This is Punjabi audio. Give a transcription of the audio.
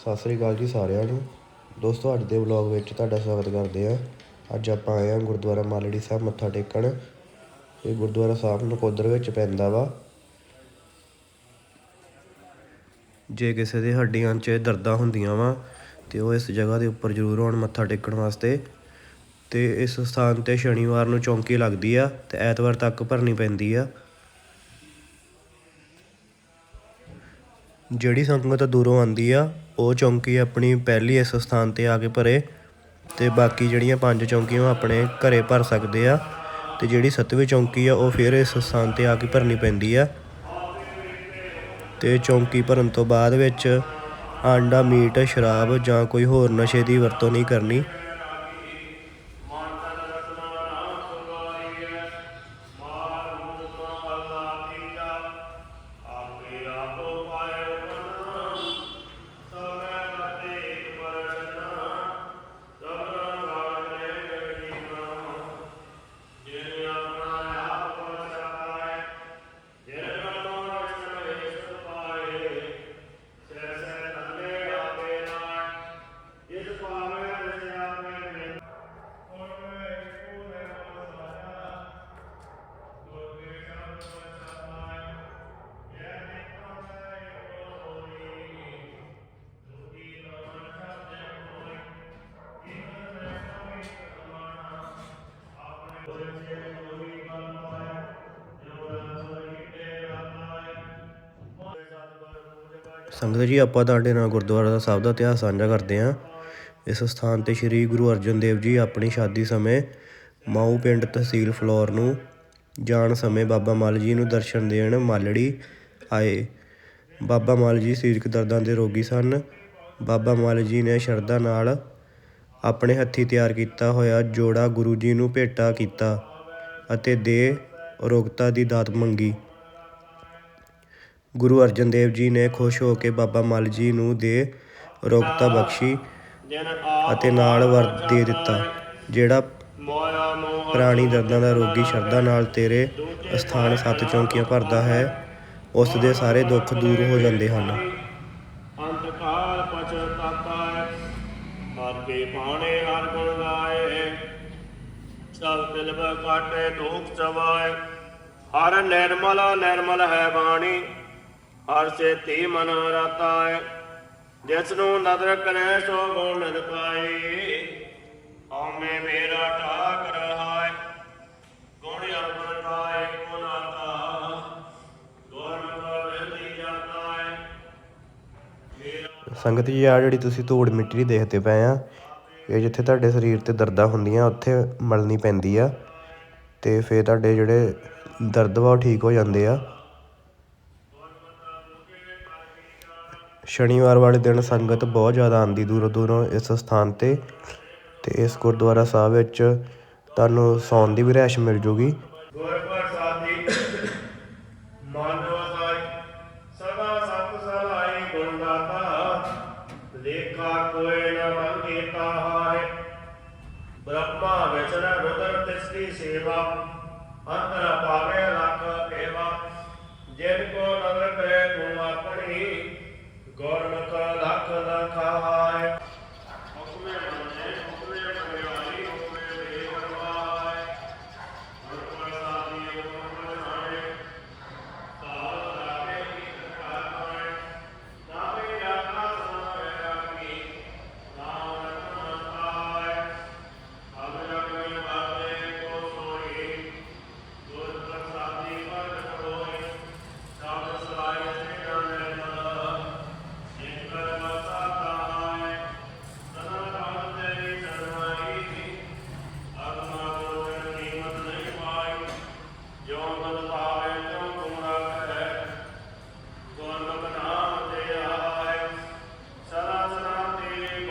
ਸਤਿ ਸ੍ਰੀ ਅਕਾਲ ਜੀ ਸਾਰਿਆਂ ਨੂੰ। ਦੋਸਤੋ, ਅੱਜ ਦੇ ਵਲੌਗ ਵਿੱਚ ਤੁਹਾਡਾ ਸਵਾਗਤ ਕਰਦੇ ਹਾਂ। ਅੱਜ ਆਪਾਂ ਆਏ ਹਾਂ ਗੁਰਦੁਆਰਾ ਮਾਲੜੀ ਸਾਹਿਬ ਮੱਥਾ ਟੇਕਣ। ਇਹ ਗੁਰਦੁਆਰਾ ਸਾਹਿਬ ਨਕੋਦਰ ਵਿੱਚ ਪੈਂਦਾ ਵਾ। ਜੇ ਕਿਸੇ ਦੇ ਹੱਡੀਆਂ 'ਚ ਦਰਦਾਂ ਹੁੰਦੀਆਂ ਵਾ, ਤੇ ਉਹ ਇਸ ਜਗ੍ਹਾ ਦੇ ਉੱਪਰ ਜ਼ਰੂਰ ਆਉਣ ਮੱਥਾ ਟੇਕਣ ਵਾਸਤੇ। ਤੇ ਇਸ ਸਥਾਨ ਤੇ ਸ਼ਨੀਵਾਰ ਨੂੰ ਚੌਂਕੀ ਲੱਗਦੀ ਆ ਤੇ ਐਤਵਾਰ ਤੱਕ ਭਰਨੀ ਪੈਂਦੀ ਆ। ਜਿਹੜੀ ਸੰਗਤ ਦੂਰੋਂ ਆਉਂਦੀ ਆ ਉਹ ਚੌਂਕੀ ਆਪਣੀ ਪਹਿਲੀ ਇਸ ਸਥਾਨ ਤੇ ਆ ਕੇ ਭਰੇ ਤੇ ਬਾਕੀ ਜਿਹੜੀਆਂ ਪੰਜ ਚੌਂਕੀਆਂ ਉਹ ਆਪਣੇ ਘਰੇ ਭਰ ਸਕਦੇ ਆ ਤੇ ਜਿਹੜੀ ਸੱਤਵੀਂ ਚੌਂਕੀ ਆ, ਉਹ ਫਿਰ ਇਸ ਸਥਾਨ ਤੇ ਆ ਕੇ ਭਰਨੀ ਪੈਂਦੀ ਆ। ਤੇ ਚੌਂਕੀ ਭਰਨ ਤੋਂ ਬਾਅਦ ਵਿੱਚ ਆਂਡਾ, ਮੀਟ, ਸ਼ਰਾਬ ਜਾਂ ਕੋਈ ਹੋਰ ਨਸ਼ੇ ਦੀ ਵਰਤੋਂ ਨਹੀਂ ਕਰਨੀ। ਸੰਗਤ ਜੀ, ਆਪਾਂ ਤੁਹਾਡੇ ਨਾਲ ਗੁਰਦੁਆਰਾ ਸਾਹਿਬ ਦਾ ਇਤਿਹਾਸ ਸਾਂਝਾ ਕਰਦੇ ਹਾਂ। ਇਸ ਸਥਾਨ ਤੇ ਸ੍ਰੀ ਗੁਰੂ ਅਰਜਨ ਦੇਵ ਜੀ ਆਪਣੀ ਸ਼ਾਦੀ ਸਮੇਂ ਮਾਊ ਪਿੰਡ ਤਹਿਸੀਲ ਫਲੋਰ ਨੂੰ ਜਾਣ ਸਮੇਂ ਬਾਬਾ ਮਾਲ ਜੀ ਨੂੰ ਦਰਸ਼ਨ ਦੇਣ ਮਾਲੜੀ ਆਏ। ਬਾਬਾ ਮਾਲ ਜੀ ਸਰੀਰਕ ਦਰਦਾਂ ਦੇ ਰੋਗੀ ਸਨ। ਬਾਬਾ ਮਾਲ ਜੀ ਨੇ ਸ਼ਰਧਾ ਨਾਲ ਆਪਣੇ ਹੱਥੀਂ ਤਿਆਰ ਕੀਤਾ ਹੋਇਆ ਜੋੜਾ ਗੁਰੂ ਜੀ ਨੂੰ ਭੇਟਾ ਕੀਤਾ ਅਤੇ ਦੇ ਰੋਗਤਾ ਦੀ ਦਾਤ ਮੰਗੀ। ਗੁਰੂ ਅਰਜਨ ਦੇਵ ਜੀ ਨੇ ਖੁਸ਼ ਹੋ ਕੇ ਬਾਬਾ ਮੱਲ ਜੀ ਨੂੰ ਦੇ ਰੋਗਤਾ ਬਖਸ਼ੀ ਅਤੇ ਨਾਲ ਵਰ ਦੇ ਦਿੱਤਾ, ਜਿਹੜਾ ਪ੍ਰਾਣੀ ਦਰਦਾਂ ਦਾ ਰੋਗੀ ਸ਼ਰਧਾ ਨਾਲ ਤੇਰੇ ਅਸਥਾਨ ਸੱਤ ਚੌਂਕੀਆਂ ਭਰਦਾ ਹੈ, ਉਸ ਦੇ ਸਾਰੇ ਦੁੱਖ ਦੂਰ ਹੋ ਜਾਂਦੇ ਹਨ। ਅੰਤ ਕਾਲ ਹਰ ਕੇ ਪਾਣੇ ਹਰ ਗੁਣ ਗਾਏ ਸਭ ਦਿਲ ਕਾਟੇ ਦੁਖ ਚਵਾਏ ਹਰ ਨਿਰਮਲ ਨਿਰਮਲ ਹੈ ਬਾਣੀ। ਹਰ ਸੇਤੀ ਮਨ ਰਤਾ ਹੈ ਜਿਸ ਨੂੰ ਨਦਰ ਕਰੇ ਸੋ ਗੁਣ ਨਿਤ ਪਾਏ। ਹਉਮੈ ਮੇਰਾ ਠਾਕ ਰਹਾਏ, ਗੁਣ ਅਪਨ ਪਾਏ ਗੁਣ ਆਤਾ ਗੁਰਮਤਿ ਵੇਦੀ ਜਾਤਾ ਹੈ ਸੰਗਤ ਜੀ ਆ ਜਿਹੜੀ ਤੁਸੀਂ ਧੂੜ ਮਿੱਟੀ ਦੇਖਦੇ ਪਏ ਆ, ਇਹ ਜਿੱਥੇ ਤੁਹਾਡੇ ਸਰੀਰ ਤੇ ਦਰਦਾਂ ਹੁੰਦੀਆਂ, ਉੱਥੇ ਮਲਣੀ ਪੈਂਦੀ ਆ। ਤੇ ਫਿਰ ਤੁਹਾਡੇ ਜਿਹੜੇ ਦਰਦ ਵਾ, ਉਹ ਠੀਕ ਹੋ ਜਾਂਦੇ ਆ। ਸ਼ਨੀਵਾਰ ਵਾਲੇ ਦਿਨ ਸੰਗਤ ਬਹੁਤ ਜ਼ਿਆਦਾ ਆਉਂਦੀ ਦੂਰੋਂ ਦੂਰੋਂ ਇਸ ਸਥਾਨ ਤੇ ਅਤੇ ਇਸ ਗੁਰਦੁਆਰਾ ਸਾਹਿਬ ਵਿੱਚ ਤੁਹਾਨੂੰ ਸੌਣ ਦੀ ਵੀ ਰਿਹਾਇਸ਼ ਮਿਲ ਜੂਗੀ। ਬ੍ਰਹਮਾ ਵਿਚਰ ਰੁਦਰ ਤਿਸ ਸੇਵਾ। ਅੰਤਰ ਪਾਵੇ ਰੱਖ ਏਵਾ ਜਿਨ ਕੋ ਨਦਰ ਕਰੇ ਤੂੰ ਆਪਣੀ ਗੁਰਮੁਖ ਲਖ ਲਖਾਏ Lord, the Father,